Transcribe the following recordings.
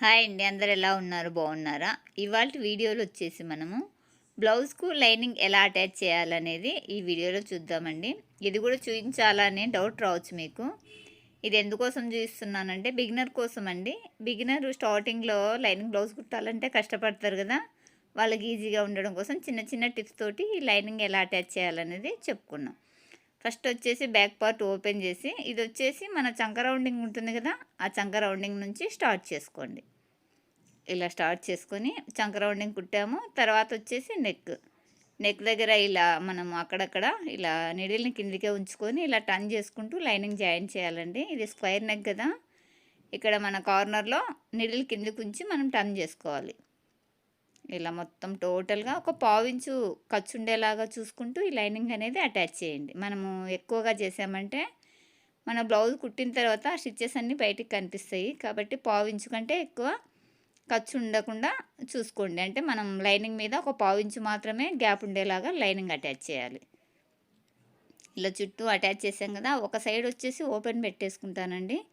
Hi అండి అందరు ఎలా ఉన్నారు? బాగున్నారా? ఇవాళ వీడియోలో వచ్చేసి మనము బ్లౌజ్కు లైనింగ్ ఎలా అటాచ్ చేయాలనేది ఈ వీడియోలో చూద్దామండి. ఇది కూడా చూపించాలని డౌట్ రావచ్చు మీకు. ఇది ఎందుకోసం చూపిస్తున్నానంటే బిగినర్ కోసం అండి బిగినర్ స్టార్టింగ్లో లైనింగ్ బ్లౌజ్ కుట్టాలంటే కష్టపడతారు కదా. వాళ్ళకి ఈజీగా ఉండడం కోసం చిన్న చిన్న టిప్స్ తోటి ఈ లైనింగ్ ఎలా అటాచ్ చేయాలనేది చెప్పుకున్నాం. ఫస్ట్ వచ్చేసి బ్యాక్ పార్ట్ ఓపెన్ చేసి ఇది వచ్చేసి మన చంక రౌండింగ్ ఉంటుంది కదా ఆ చంక రౌండింగ్ నుంచి స్టార్ట్ చేసుకోండి. ఇలా స్టార్ట్ చేసుకొని చంక రౌండింగ్ కుట్టాము. తర్వాత వచ్చేసి నెక్. నెక్ దగ్గర ఇలా మనం అక్కడక్కడ ఇలా నిడిల్ని కిందికే ఉంచుకొని ఇలా టర్న్ చేసుకుంటూ లైనింగ్ జాయిన్ చేయాలండి. ఇది స్క్వేర్ నెక్ కదా. ఇక్కడ మన కార్నర్లో నిడిల్ కిందికి ఉంచి మనం టర్న్ చేసుకోవాలి. ఇలా మొత్తం టోటల్గా ఒక పావించు ఖర్చు ఉండేలాగా చూసుకుంటూ ఈ లైనింగ్ అనేది అటాచ్ చేయండి. మనము ఎక్కువగా చేసామంటే మన బ్లౌజ్ కుట్టిన తర్వాత స్టిచ్చెస్ అన్నీ బయటికి కనిపిస్తాయి. కాబట్టి పావించు కంటే ఎక్కువ ఖర్చు ఉండకుండా చూసుకోండి. అంటే మనం లైనింగ్ మీద ఒక పావించు మాత్రమే గ్యాప్ ఉండేలాగా లైనింగ్ అటాచ్ చేయాలి. ఇలా చుట్టూ అటాచ్ చేసాం కదా ఒక సైడ్ వచ్చేసి ఓపెన్ పెట్టేసుకుంటానండి.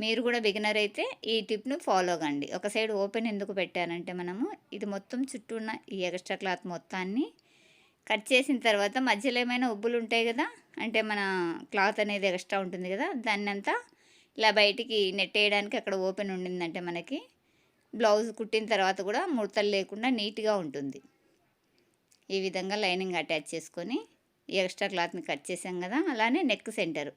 మీరు కూడా బిగినర్ అయితే ఈ టిప్ను ఫాలో కండి. ఒక సైడ్ ఓపెన్ ఎందుకు పెట్టానంటే మనము ఇది మొత్తం చుట్టూ ఉన్న ఈ ఎక్స్ట్రా క్లాత్ మొత్తాన్ని కట్ చేసిన తర్వాత మధ్యలో ఏమైనా ఉబ్బులు ఉంటాయి కదా అంటే మన క్లాత్ అనేది ఎక్స్ట్రా ఉంటుంది కదా దాన్ని అంతా ఇలా బయటికి నెట్ వేయడానికి అక్కడ ఓపెన్ ఉండిందంటే మనకి బ్లౌజ్ కుట్టిన తర్వాత కూడా ముడతలు లేకుండా నీట్గా ఉంటుంది. ఈ విధంగా లైనింగ్ అటాచ్ చేసుకొని ఈ ఎక్స్ట్రా క్లాత్ని కట్ చేసాం కదా అలానే నెక్ సెంటర్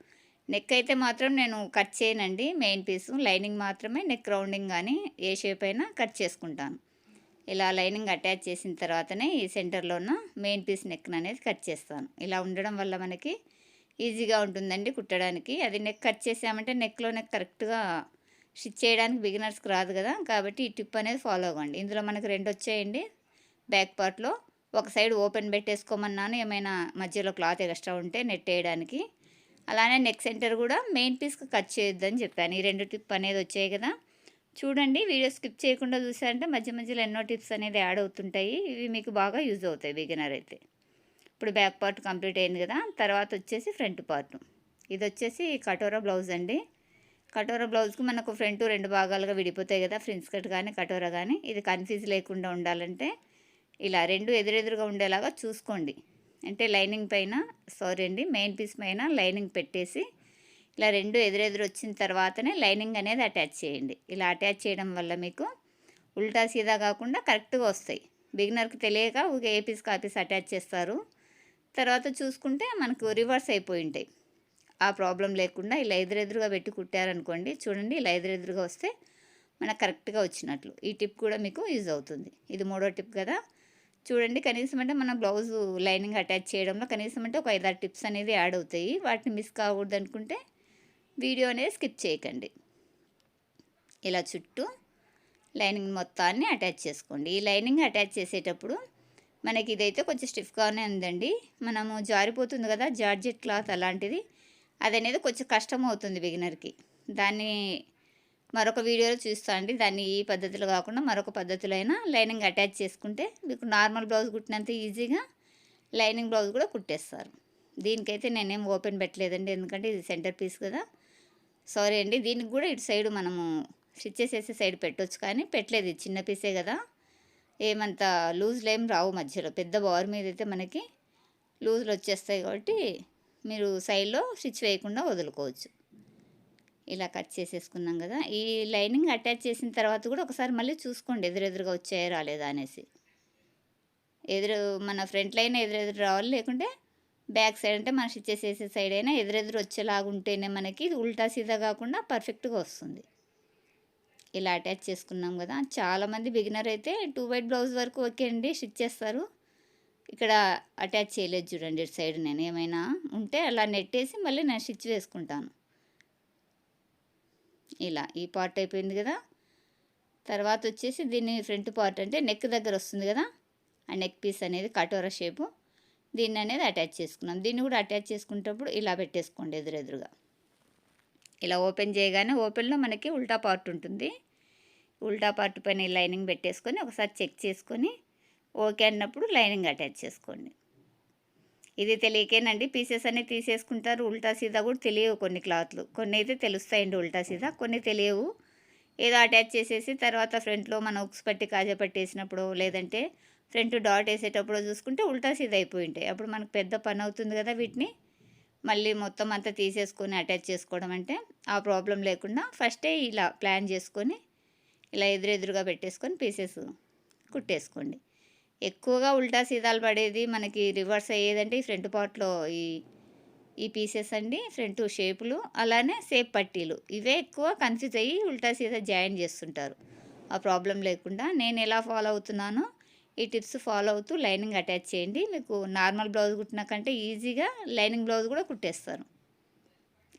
నెక్ అయితే మాత్రం నేను కట్ చేయనండి. మెయిన్ పీసు లైనింగ్ మాత్రమే నెక్ రౌండింగ్ కానీ ఏ షేప్ అయినా కట్ చేసుకుంటాను. ఇలా లైనింగ్ అటాచ్ చేసిన తర్వాతనే ఈ సెంటర్లో ఉన్న మెయిన్ పీస్ నెక్ అనేది కట్ చేస్తాను. ఇలా ఉండడం వల్ల మనకి ఈజీగా ఉంటుందండి కుట్టడానికి. అది నెక్ కట్ చేసామంటే నెక్లో నెక్ కరెక్ట్గా స్టిచ్ చేయడానికి బిగినర్స్కి రాదు కదా. కాబట్టి ఈ టిప్ అనేది ఫాలో అవ్వండి. ఇందులో మనకు రెండు వచ్చాయండి. బ్యాక్ పార్ట్లో ఒక సైడ్ ఓపెన్ పెట్టేసుకోమన్నాను. ఏమైనా మధ్యలో క్లాత్ ఎక్స్ట్రా ఉంటే నెట్ వేయడానికి అలానే నెక్ సెంటర్ కూడా మెయిన్ పీస్కి కట్ చేయొద్దని చెప్పాను. ఈ రెండు టిప్ అనేది వచ్చాయి కదా. చూడండి వీడియో స్కిప్ చేయకుండా చూసారంటే మధ్య మధ్యలో ఎన్నో టిప్స్ అనేది యాడ్ అవుతుంటాయి. ఇవి మీకు బాగా యూజ్ అవుతాయి బిగినర్ అయితే. ఇప్పుడు బ్యాక్ పార్ట్ కంప్లీట్ అయింది కదా. తర్వాత వచ్చేసి ఫ్రంట్ పార్ట్ ఇది వచ్చేసి కటోరా బ్లౌజ్ అండి. కటోరా బ్లౌజ్కి మనకు ఫ్రంట్ రెండు భాగాలుగా విడిపోతాయి కదా. ఫ్రిన్స్ కట్ కానీ కటోరా కానీ ఇది కన్ఫ్యూజ్ లేకుండా ఉండాలంటే ఇలా రెండు ఎదురెదురుగా ఉండేలాగా చూసుకోండి. అంటే లైనింగ్ పైన సారీ అండి మెయిన్ పీస్ పైన లైనింగ్ పెట్టేసి ఇలా రెండు ఎదురెదురు వచ్చిన తర్వాతనే లైనింగ్ అనేది అటాచ్ చేయండి. ఇలా అటాచ్ చేయడం వల్ల మీకు ఉల్టా సీదా కాకుండా కరెక్ట్గా వస్తాయి. బిగినర్కి తెలియక ఒక ఏ పీస్ కాపీస్ అటాచ్ చేస్తారు. తర్వాత చూసుకుంటే మనకు రివర్స్ అయిపోయి ఉంటాయి. ఆ ప్రాబ్లం లేకుండా ఇలా ఎదురెదురుగా పెట్టి కుట్టారనుకోండి చూడండి ఇలా ఎదురెదురుగా వస్తే మనకు కరెక్ట్గా వచ్చినట్లు. ఈ టిప్ కూడా మీకు యూజ్ అవుతుంది. ఇది మూడో టిప్ కదా. చూడండి కనీసం అంటే మన బ్లౌజ్ లైనింగ్ అటాచ్ చేయడంలో కనీసం అంటే ఒక ఐదారు టిప్స్ అనేది యాడ్ అవుతాయి. వాటిని మిస్ కాకూడదు అనుకుంటే వీడియో అనేది స్కిప్ చేయకండి. ఇలా చుట్టూ లైనింగ్ మొత్తాన్ని అటాచ్ చేసుకోండి. ఈ లైనింగ్ అటాచ్ చేసేటప్పుడు మనకి ఇదైతే కొంచెం స్టిఫ్గానే ఉందండి. మనము జారిపోతుంది కదా జార్జెట్ క్లాత్ అలాంటిది. అది అనేది కొంచెం కష్టం అవుతుంది బిగినర్కి. దాన్ని మరొక వీడియోలో చూస్తా అండి. దాన్ని ఈ పద్ధతిలో కాకుండా మరొక పద్ధతిలో అయినా లైనింగ్ అటాచ్ చేసుకుంటే మీకు నార్మల్ బ్లౌజ్ కుట్టినంత ఈజీగా లైనింగ్ బ్లౌజ్ కూడా కుట్టేస్తారు. దీనికైతే నేనేం ఓపెన్ పెట్టలేదండి. ఎందుకంటే ఇది సెంటర్ పీస్ కదా. సారీ అండి. దీనికి కూడా ఇటు సైడ్ మనము స్టిచ్చెస్ వేసే సైడ్ పెట్టవచ్చు కానీ పెట్టలేదు. ఇది చిన్న పీసే కదా. ఏమంత లూజ్లు ఏం రావు మధ్యలో. పెద్ద బార్ మీద అయితే మనకి లూజ్లు వచ్చేస్తాయి కాబట్టి మీరు సైడ్లో స్టిచ్ వేయకుండా వదులుకోవచ్చు. ఇలా కట్ చేసేసుకున్నాం కదా. ఈ లైనింగ్ అటాచ్ చేసిన తర్వాత కూడా ఒకసారి మళ్ళీ చూసుకోండి ఎదురెదురుగా వచ్చాయో రాలేదా అనేసి. ఎదురు మన ఫ్రంట్ లైన్ ఎదురెదురు రావాలి లేకుంటే బ్యాక్ సైడ్ అంటే మన స్టిచ్ చేసే సైడ్ అయినా ఎదురెదురు వచ్చేలాగా ఉంటేనే మనకి ఉల్టా సీదా కాకుండా పర్ఫెక్ట్గా వస్తుంది. ఇలా అటాచ్ చేసుకున్నాం కదా. చాలామంది బిగినర్ అయితే టూ వైట్ బ్లౌజ్ వరకు ఓకే అండి స్టిచ్ చేస్తారు. ఇక్కడ అటాచ్ చేయలేదు చూడండి ఇటు సైడ్ నేను ఏమైనా ఉంటే అలా నెట్టేసి మళ్ళీ నేను స్టిచ్ వేసుకుంటాను. ఇలా ఈ పార్ట్ అయిపోయింది కదా. తర్వాత వచ్చేసి దీన్ని ఫ్రంట్ పార్ట్ అంటే నెక్ దగ్గర వస్తుంది కదా. ఆ నెక్ పీస్ అనేది కటోరా షేపు దీన్ని అనేది అటాచ్ చేసుకున్నాం. దీన్ని కూడా అటాచ్ చేసుకునేటప్పుడు ఇలా పెట్టేసుకోండి ఎదురెదురుగా. ఇలా ఓపెన్ చేయగానే ఓపెన్లో మనకి ఉల్టా పార్ట్ ఉంటుంది. ఉల్టా పార్ట్ పైన లైనింగ్ పెట్టేసుకొని ఒకసారి చెక్ చేసుకొని ఓకే అన్నప్పుడు లైనింగ్ అటాచ్ చేసుకోండి. ఇది తెలియకేనండి పీసెస్ అన్నీ తీసేసుకుంటారు. ఉల్టా సీదా కూడా తెలియవు కొన్ని క్లాత్లు. కొన్ని అయితే తెలుస్తాయండి ఉల్టా సీదా కొన్ని తెలియవు. ఏదో అటాచ్ చేసేసి తర్వాత ఫ్రంట్లో మనం ఉక్స్ పట్టి కాజా పట్టేసినప్పుడు లేదంటే ఫ్రంట్ డాట్ వేసేటప్పుడు చూసుకుంటే ఉల్టా సీదా అయిపోయి ఉంటాయి అప్పుడు మనకు పెద్ద పని అవుతుంది కదా వీటిని. మళ్ళీ మొత్తం అంతా తీసేసుకొని అటాచ్ చేసుకోవడం అంటే ఆ ప్రాబ్లం లేకుండా ఫస్టే ఇలా ప్లాన్ చేసుకొని ఇలా ఎదురెదురుగా పెట్టేసుకొని పీసెస్ కుట్టేసుకోండి. ఎక్కువగా ఉల్టా సీదాలు పడేది మనకి రివర్స్ అయ్యేదంటే ఈ ఫ్రంట్ పార్ట్లో ఈ ఈ పీసెస్ అండి ఫ్రంట్ షేపులు అలానే సేప్ పట్టీలు. ఇవే ఎక్కువ కన్ఫ్యూజ్ అయ్యి ఉల్టా సీదా జాయిన్ చేస్తుంటారు. ఆ ప్రాబ్లం లేకుండా నేను ఎలా ఫాలో అవుతున్నానో ఈ టిప్స్ ఫాలో అవుతూ లైనింగ్ అటాచ్ చేయండి. మీకు నార్మల్ బ్లౌజ్ కుట్టిన కంటే ఈజీగా లైనింగ్ బ్లౌజ్ కూడా కుట్టేస్తారు.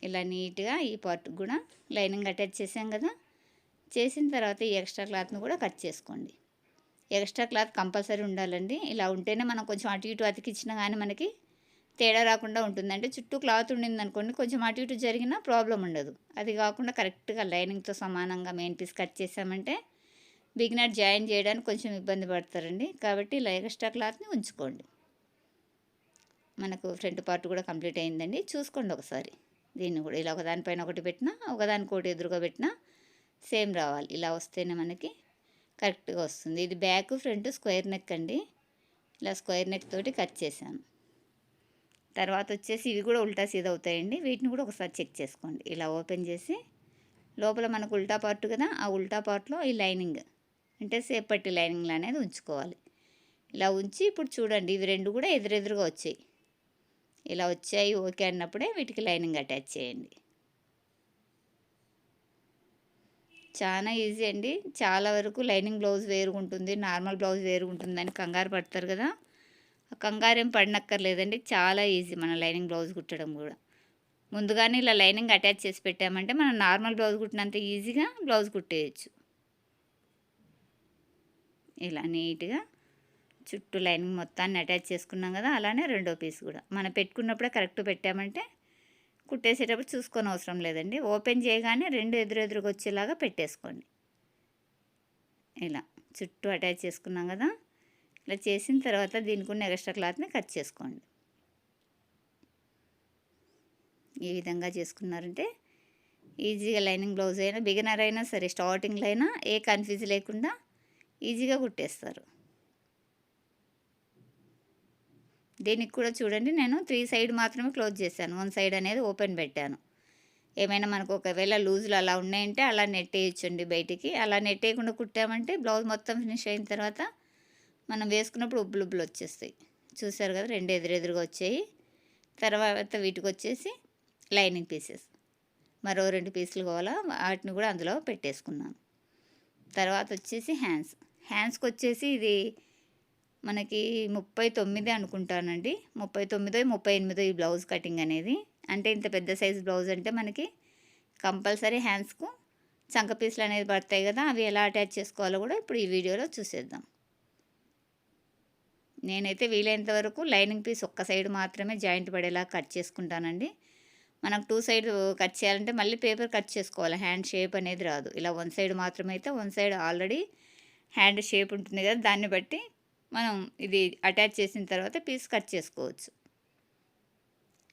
ఇలా నీట్గా ఈ పార్ట్ కూడా లైనింగ్ అటాచ్ చేసాం కదా? చేసిన తర్వాత ఈ ఎక్స్ట్రా క్లాత్ను కూడా కట్ చేసుకోండి. ఎక్స్ట్రా క్లాత్ కంపల్సరీ ఉండాలండి. ఇలా ఉంటేనే మనం కొంచెం అటు ఇటు అతికిచ్చినా కానీ మనకి తేడా రాకుండా ఉంటుంది. అంటే చుట్టూ క్లాత్ ఉండింది అనుకోండి కొంచెం అటు ఇటు జరిగినా ప్రాబ్లం ఉండదు. అది కాకుండా కరెక్ట్గా లైనింగ్తో సమానంగా మెయిన్ పీస్ కట్ చేసామంటే బిగినర్ జాయిన్ చేయడానికి కొంచెం ఇబ్బంది పడతారండి. కాబట్టి ఇలా ఎక్స్ట్రా క్లాత్ని ఉంచుకోండి. మనకు ఫ్రంట్ పార్ట్ కూడా కంప్లీట్ అయిందండి. చూసుకోండి ఒకసారి. దీన్ని కూడా ఇలా ఒకదానిపైన ఒకటి పెట్టినా ఒకదానికి ఒకటి ఎదురుగా పెట్టినా సేమ్ రావాలి. ఇలా వస్తేనే మనకి కరెక్ట్గా వస్తుంది. ఇది బ్యాక్ ఫ్రంట్ స్క్వేర్ నెక్ అండి. ఇలా స్క్వేర్ నెక్ తోటి కట్ చేశాను. తర్వాత వచ్చేసి ఇవి కూడా ఉల్టా సీదా అవుతాయండి. వీటిని కూడా ఒకసారి చెక్ చేసుకోండి. ఇలా ఓపెన్ చేసి లోపల మనకు ఉల్టా పార్ట్ కదా ఆ ఉల్టా పార్ట్లో ఈ లైనింగ్ అంటే సేపట్టి లైనింగ్ అనేది ఉంచుకోవాలి. ఇలా ఉంచి ఇప్పుడు చూడండి ఇవి రెండు కూడా ఎదురెదురుగా వచ్చాయి. ఇలా వచ్చాయి ఓకే అన్నప్పుడే వీటికి లైనింగ్ అటాచ్ చేయండి. చాలా ఈజీ అండి. చాలా వరకు లైనింగ్ బ్లౌజ్ వేరుగుంటుంది. నార్మల్ బ్లౌజ్ వేరుగుంటుంది అని కంగారు పడతారు కదా. ఆ కంగారు ఏం పడినక్కర్లేదండి. చాలా ఈజీ మన లైనింగ్ బ్లౌజ్ కుట్టడం కూడా. ముందుగానే ఇలా లైనింగ్ అటాచ్ చేసి పెట్టామంటే మనం నార్మల్ బ్లౌజ్ కుట్టినంత ఈజీగా బ్లౌజ్ కుట్టేయచ్చు. ఇలా నీట్గా చుట్టూ లైనింగ్ మొత్తాన్ని అటాచ్ చేసుకున్నాం కదా. అలానే రెండో పీస్ కూడా. మనం పెట్టుకున్నప్పుడే కరెక్ట్ పెట్టామంటే కుట్టేసేటప్పుడు చూసుకొని అవసరం లేదండి. ఓపెన్ చేయగానే రెండు ఎదురెదురుగా వచ్చేలాగా పెట్టేసుకోండి. ఇలా చుట్టూ అటాచ్ చేసుకున్నాం కదా. ఇలా చేసిన తర్వాత దీనికి ఉన్న ఎక్స్ట్రా క్లాత్ని కట్ చేసుకోండి. ఈ విధంగా చేసుకున్నారంటే ఈజీగా లైనింగ్ బ్లౌజ్ అయినా బిగినర్ అయినా సరే స్టార్టింగ్లో అయినా ఏ కన్ఫ్యూజ్ లేకుండా ఈజీగా కుట్టేస్తారు. దీనికి కూడా చూడండి నేను త్రీ సైడ్ మాత్రమే క్లోజ్ చేశాను. వన్ సైడ్ అనేది ఓపెన్ పెట్టాను. ఏమైనా మనకు ఒకవేళ లూజులు అలా ఉన్నాయంటే అలా నెట్టేయచ్చండి బయటికి. అలా నెట్టేయకుండా కుట్టామంటే బ్లౌజ్ మొత్తం ఫినిష్ అయిన తర్వాత మనం వేసుకున్నప్పుడు ఉబ్బులు ఉబ్బులు వచ్చేస్తాయి. చూసారు కదా రెండు ఎదురెదురుగా వచ్చాయి. తర్వాత వీటికి వచ్చేసి లైనింగ్ పీసెస్ మరో రెండు పీసులు కావాలా వాటిని కూడా అందులో పెట్టేసుకున్నాను. తర్వాత వచ్చేసి హ్యాండ్స్ హ్యాండ్స్కి వచ్చేసి ఇది మనకి ముప్పై తొమ్మిది అనుకుంటానండి. ముప్పై తొమ్మిదో ముప్పై ఎనిమిదో ఈ బ్లౌజ్ కటింగ్ అనేది. అంటే ఇంత పెద్ద సైజ్ బ్లౌజ్ అంటే మనకి కంపల్సరీ హ్యాండ్స్కు చంక పీసులు అనేది పడతాయి కదా అవి ఎలా అటాచ్ చేసుకోవాలో కూడా ఇప్పుడు ఈ వీడియోలో చూసేద్దాం. నేనైతే వీలైనంత వరకు లైనింగ్ పీస్ ఒక్క సైడ్ మాత్రమే జాయింట్ పడేలా కట్ చేసుకుంటానండి. మనకు టూ సైడ్ కట్ చేయాలంటే మళ్ళీ పేపర్ కట్ చేసుకోవాలి. హ్యాండ్ షేప్ అనేది రాదు. ఇలా వన్ సైడ్ మాత్రమే అయితే one side already hand shape ఉంటుంది కదా దాన్ని బట్టి మనం ఇది అటాచ్ చేసిన తర్వాత పీస్ కట్ చేసుకోవచ్చు.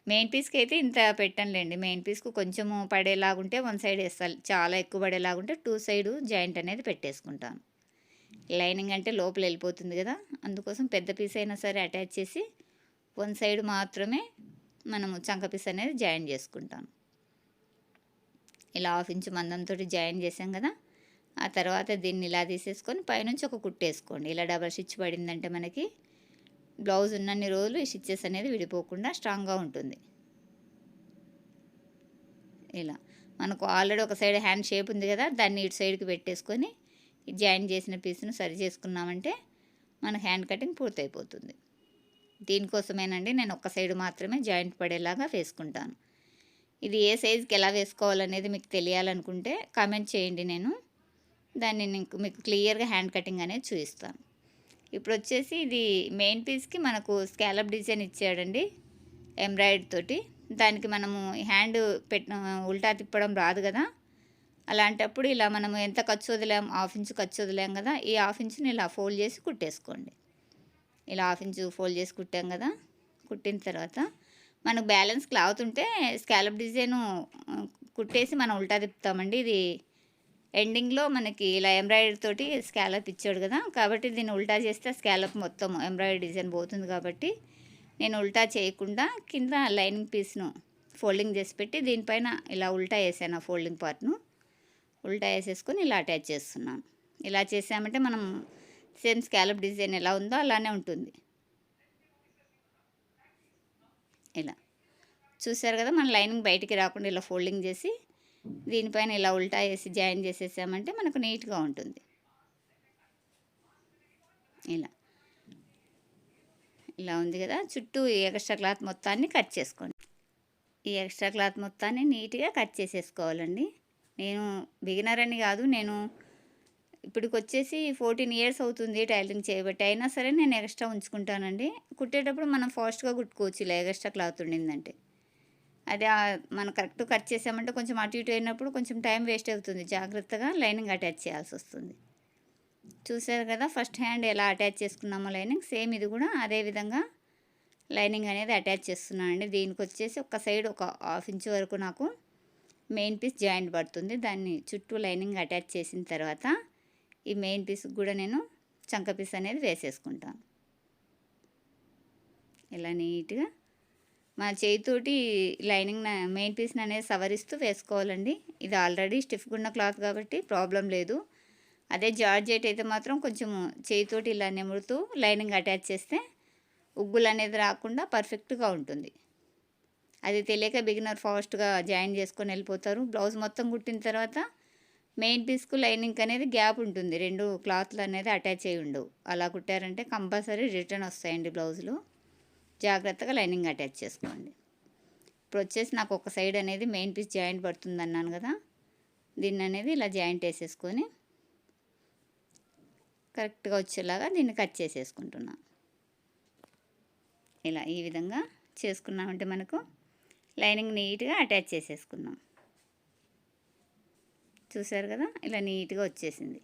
మెయిన్ పీస్కి అయితే ఇంత పెట్టనులేండి. మెయిన్ పీస్కు కొంచెము పడేలాగుంటే వన్ సైడ్ వేస్తాను చాలా ఎక్కువ పడేలాగుంటే టూ సైడ్ జాయింట్ అనేది పెట్టేసుకుంటాను. లైనింగ్ అంటే లోపల వెళ్ళిపోతుంది కదా. అందుకోసం పెద్ద పీస్ అయినా సరే అటాచ్ చేసి వన్ సైడ్ మాత్రమే మనము చంక పీస్ అనేది జాయిన్ చేసుకుంటాను. ఇలా హాఫ్ ఇంచు మందంతో జాయిన్ చేసాం కదా. ఆ తర్వాత దీన్ని ఇలా తీసేసుకొని పైనుంచి ఒక కుట్టేసుకోండి ఇలా డబల్ స్టిచ్ పడిందంటే మనకి బ్లౌజ్ ఉన్నన్ని రోజులు ఈ స్టిచ్చెస్ అనేది విడిపోకుండా స్ట్రాంగ్గా ఉంటుంది. ఇలా మనకు ఆల్రెడీ ఒక సైడ్ హ్యాండ్ షేప్ ఉంది కదా దాన్ని ఇటు సైడ్కి పెట్టేసుకొని జాయిన్ చేసిన పీస్ను సరి చేసుకున్నామంటే మన హ్యాండ్ కటింగ్ పూర్తయిపోతుంది. దీనికోసమేనండి నేను ఒక సైడ్ మాత్రమే జాయింట్ పడేలాగా వేసుకుంటాను. ఇది ఏ సైజుకి ఎలా వేసుకోవాలనేది మీకు తెలియాలనుకుంటే కామెంట్ చేయండి నేను. దాన్ని నేను మీకు క్లియర్గా హ్యాండ్ కటింగ్ అనేది చూపిస్తాను. ఇప్పుడు వచ్చేసి ఇది మెయిన్ పీస్కి మనకు స్కాలప్ డిజైన్ ఇచ్చాడండి ఎంబ్రాయిడ్ తోటి. దానికి మనము హ్యాండ్ పెట్ట ఉల్టా తిప్పడం రాదు కదా. అలాంటప్పుడు ఇలా మనము ఎంత ఖర్చు వదిలాం హాఫ్ ఇంచు ఖర్చు వదిలాం కదా ఈ హాఫ్ ఇంచుని ఇలా ఫోల్డ్ చేసి కుట్టేసుకోండి. ఇలా హాఫ్ ఇంచు ఫోల్డ్ చేసి కుట్టాం కదా కుట్టిన తర్వాత మనకు బ్యాలెన్స్ క్లాత్ ఉంటే స్కాలప్ డిజైను కుట్టేసి మనం ఉల్టా తిప్పుతామండి. ఇది ఎండింగ్లో మనకి ఇలా ఎంబ్రాయిడరీ తోటి స్కాలప్ ఇచ్చాడు కదా కాబట్టి దీన్ని ఉల్టా చేస్తే స్కాలప్ మొత్తం ఎంబ్రాయిడరీ డిజైన్ పోతుంది కాబట్టి నేను ఉల్టా చేయకుండా కింద లైనింగ్ పీస్ను ఫోల్డింగ్ చేసి పెట్టి దీనిపైన ఇలా ఉల్టా వేసాను ఆ ఫోల్డింగ్ పార్ట్ను. ఉల్టా వేసేసుకొని ఇలా అటాచ్ చేస్తున్నాను. ఇలా చేసామంటే మనం సేమ్ స్కాలప్ డిజైన్ ఎలా ఉందో అలానే ఉంటుంది. ఇలా. చూసారు కదా మన లైనింగ్ బయటికి రాకుండా ఇలా ఫోల్డింగ్ చేసి దీనిపైన ఇలా ఉల్టా వేసి జాయిన్ చేసేసామంటే మనకు నీట్గా ఉంటుంది. ఇలా. ఇలా ఉంది కదా. చుట్టూ ఈ ఎక్స్ట్రా క్లాత్ మొత్తాన్ని కట్ చేసుకోండి. ఈ ఎక్స్ట్రా క్లాత్ మొత్తాన్ని నీట్గా కట్ చేసేసుకోవాలండి. నేను బిగినర్ అని కాదు నేను ఇప్పటికి వచ్చేసి ఫోర్టీన్ ఇయర్స్ అవుతుంది టైలరింగ్ చేయబట్టి. అయినా సరే నేను ఎక్స్ట్రా ఉంచుకుంటానండి. కుట్టేటప్పుడు మనం ఫాస్ట్గా కుట్టుకోవచ్చు ఇలా ఎక్స్ట్రా క్లాత్ ఉండిందంటే. అది మనం కరెక్ట్ కట్ చేసామంటే కొంచెం అటు ఇటు అయినప్పుడు కొంచెం టైం వేస్ట్ అవుతుంది. జాగ్రత్తగా లైనింగ్ అటాచ్ చేయాల్సి వస్తుంది. చూసారు కదా ఫస్ట్ హ్యాండ్ ఎలా అటాచ్ చేసుకున్నామో లైనింగ్ సేమ్ ఇది కూడా అదే విధంగా లైనింగ్ అనేది అటాచ్ చేస్తున్నాను అండి. దీనికి వచ్చేసి ఒక సైడ్ ఒక హాఫ్ ఇంచ్ వరకు నాకు మెయిన్ పీస్ జాయింట్ పడుతుంది. దాన్ని చుట్టూ లైనింగ్ అటాచ్ చేసిన తర్వాత ఈ మెయిన్ పీస్కి కూడా నేను చంక పీస్ అనేది వేసేసుకుంటాను. ఇలా నీట్గా మా చేతితోటి లైనింగ్ మెయిన్ పీస్ని అనేది సవరిస్తూ వేసుకోవాలండి. ఇది ఆల్రెడీ స్టిఫ్గా ఉన్న క్లాత్ కాబట్టి ప్రాబ్లం లేదు. అదే జార్జెట్ అయితే మాత్రం కొంచెం చేతితోటి ఇలా నెముడుతూ లైనింగ్ అటాచ్ చేస్తే ఉగ్గులు అనేది రాకుండా పర్ఫెక్ట్గా ఉంటుంది. అది తెలియక బిగినర్ ఫాస్ట్గా జాయిన్ చేసుకొని వెళ్ళిపోతారు. బ్లౌజ్ మొత్తం కుట్టిన తర్వాత మెయిన్ పీస్కు లైనింగ్ అనేది గ్యాప్ ఉంటుంది. రెండు క్లాత్లు అనేది అటాచ్ అయి ఉండవు. అలా కుట్టారంటే కంపల్సరీ రిటర్న్ వస్తాయండి బ్లౌజులు. జాగ్రత్తగా లైనింగ్ అటాచ్ చేసుకోండి. ఇప్పుడు వచ్చేసి నాకు ఒక సైడ్ అనేది మెయిన్ పీస్ జాయింట్ పడుతుంది అన్నాను కదా దీన్ని అనేది ఇలా జాయింట్ వేసేసుకొని కరెక్ట్గా వచ్చేలాగా దీన్ని కట్ చేసేసుకుంటున్నాను ఇలా ఈ విధంగా చేసుకున్నామంటే మనకు లైనింగ్ నీట్గా అటాచ్ చేసేసుకున్నాం చూసారు కదా ఇలా నీట్గా వచ్చేసింది.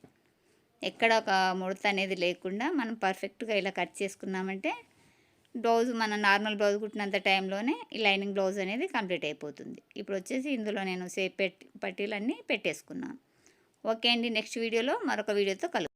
ఎక్కడ ఒక ముడత అనేది లేకుండా మనం పర్ఫెక్ట్గా ఇలా కట్ చేసుకున్నామంటే బ్లౌజ్ మన నార్మల్ బ్లౌజ్ కుట్టినంత టైంలోనే ఈ లైనింగ్ బ్లౌజ్ అనేది కంప్లీట్ అయిపోతుంది. ఇప్పుడు వచ్చేసి ఇందులో నేను సేప్ పెట్టి పట్టీలన్నీ పెట్టేసుకున్నాను. ఓకే అండి నెక్స్ట్ వీడియోలో మరొక వీడియోతో కలు